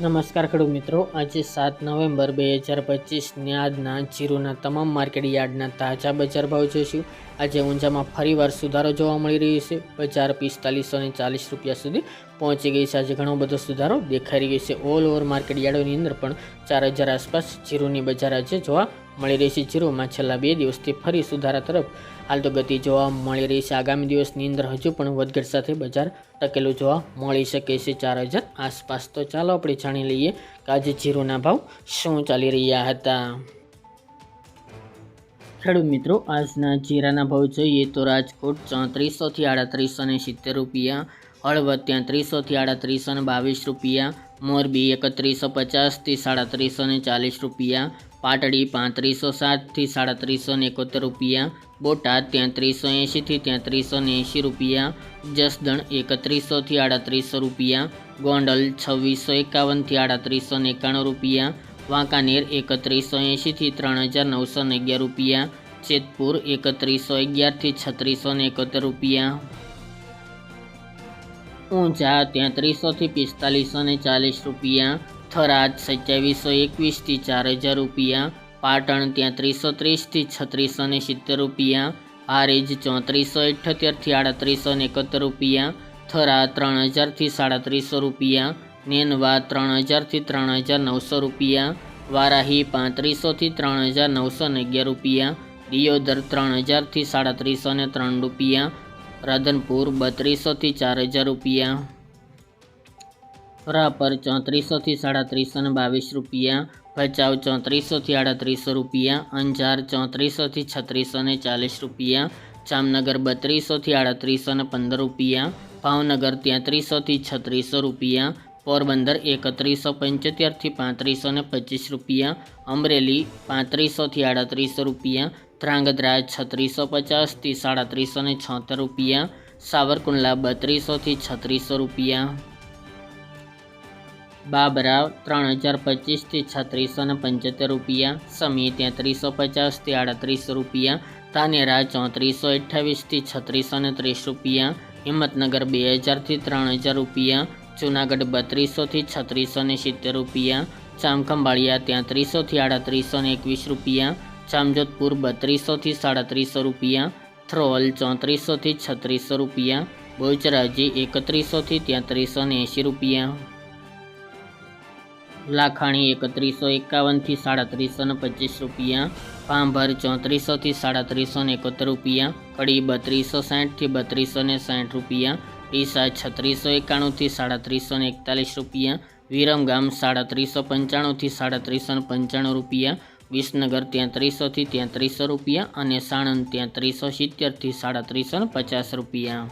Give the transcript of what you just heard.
નમસ્કાર ખેડૂત મિત્રો, આજે સાત નવેમ્બર બે હજાર પચીસની આજના જીરુના તમામ માર્કેટ યાર્ડના તાજા બજાર ભાવ જોઈશું. આજે ઊંઝામાં ફરીવાર સુધારો જોવા મળી રહ્યો છે. બજાર પિસ્તાલીસો ચાલીસ રૂપિયા સુધી પહોંચી ગઈ છે. આજે ઘણો બધો સુધારો દેખાઈ રહ્યો છે. ઓલ ઓવર માર્કેટ યાર્ડોની અંદર પણ ચાર હજાર આસપાસ જીરોની બજાર આજે જોવા મળી રહી છે. જીરુમાં છેલ્લા બે દિવસથી ફરી સુધારા તરફ હાલ તો ગતિ જોવા મળી રહી છે. આગામી દિવસની અંદર હજુ પણ વધઘટ સાથે બજાર ટકેલું જોવા મળી શકે છે. ચાર હજાર આસપાસ તો ચાલો આપણે જાણી લઈએ કે આજે જીરોના ભાવ શું ચાલી રહ્યા હતા. ખેડૂત મિત્રો, આજના જીરાના ભાવ જોઈએ તો રાજકોટ ચોત્રીસોથી આડત્રીસો ને સિત્તેર રૂપિયા હળવદ ત્યાં ત્રીસોથી આડત્રીસો ને બાવીસ રૂપિયા, મોરબી એકત્રીસો પચાસથી સાડત્રીસો ને ચાલીસ રૂપિયા, પાટડી પાંત્રીસો સાતથી સાડત્રીસો ને એકોતેર રૂપિયા, બોટાદ ત્યાં ત્રીસો એંશીથી ત્યાં ત્રીસો ને એંશી રૂપિયા, જસદણ એકત્રીસોથી આડત્રીસો રૂપિયા, ગોંડલ છવ્વીસો એકાવનથી આડત્રીસો ને એકાણું રૂપિયા, વાંકાનેર એકત્રીસો એંશીથી ત્રણ હજાર નવસો ને અગિયાર રૂપિયા, જેતપુર એકત્રીસો અગિયારથી છત્રીસો ને એકોતેર રૂપિયા. ઊંઝા ત્યાં ત્રીસોથી પિસ્તાલીસો ને ચાલીસ રૂપિયા. થરાદ સત્યાવીસો એકવીસથી ચાર હજાર રૂપિયા. પાટણ ત્યાં ત્રીસો ત્રીસથી છત્રીસો ને સિત્તેર રૂપિયા. હારીજ ચોત્રીસો અઠ્યોતેરથી આડત્રીસો ને એકોતેર રૂપિયા. થરા ત્રણ હજારથી સાડત્રીસો રૂપિયા. નેનવા ત્રણ હજારથી ત્રણ હજાર નવસો રૂપિયા. વારાહી પાંત્રીસોથી ત્રણ હજાર નવસો ને અગિયાર રૂપિયા. દિયોદર ત્રણ હજારથી સાડત્રીસો ને ત્રણ રૂપિયા. રાધનપુર બત્રીસોથી ચાર હજાર રૂપિયા. રાપર ચોત્રીસોથી સાડત્રીસો અને બાવીસ રૂપિયા. ભચાઉ ચોત્રીસોથી આડત્રીસો રૂપિયા. અંજાર ચોત્રીસોથી છત્રીસો ને ચાલીસ રૂપિયા. જામનગર બત્રીસોથી આડત્રીસો ને પંદર રૂપિયા. ભાવનગર તેત્રીસોથી છત્રીસો રૂપિયા. પોરબંદર એકત્રીસો પંચોતેરથી પાંત્રીસો ને પચીસ રૂપિયા, અમરેલી પાંત્રીસોથી આડત્રીસો રૂપિયા ધ્રાંગધ્રા છત્રીસો પચાસથી સાડત્રીસો ને છોતેર રૂપિયા, સાવરકુંડલા બત્રીસોથી છત્રીસો રૂપિયા. બાબરા ત્રણ હજાર પચીસથી છત્રીસો ને પંચોતેર રૂપિયા, સમી તેત્રીસો પચાસથી આડત્રીસો રૂપિયા, ધાનેરા ચોત્રીસો અઠ્ઠાવીસથી છત્રીસો ને ત્રીસ રૂપિયા, હિંમતનગર બે હજારથી ત્રણ હજાર રૂપિયા જૂનાગઢ બત્રીસોથી છત્રીસો ને સિત્તેર રૂપિયા ચામખંભાળિયા ત્યાંત્રીસોથી આડત્રીસો ને એકવીસ રૂપિયા, જામજોધપુર બત્રીસોથી સાડત્રીસો રૂપિયા, થ્રોલ ચોત્રીસોથી છત્રીસો રૂપિયા બોચરાજી એકત્રીસોથી ત્યાંત્રીસો ને એંશી રૂપિયા. લાખાણી એકત્રીસો એકાવનથી સાડત્રીસો ને પચીસ રૂપિયા પાંભર ચોત્રીસોથી સાડત્રીસો ને એકોતેર રૂપિયા, કડી બત્રીસો સાઠથી બત્રીસો ને સાઠ રૂપિયા ડીસા છત્રીસો એકાણુંથી સાડત્રીસો ને એકતાલીસ રૂપિયા વિરમગામ સાડત્રીસો પંચાણુંથી સાડત્રીસો ને પંચાણું રૂપિયા, વિસનગર ત્યાં ત્રીસોથી ત્યાં ત્રીસો રૂપિયા અને સાણંદ ત્યાં ત્રીસો સિત્તેરથી સાડત્રીસો ને પચાસ રૂપિયા.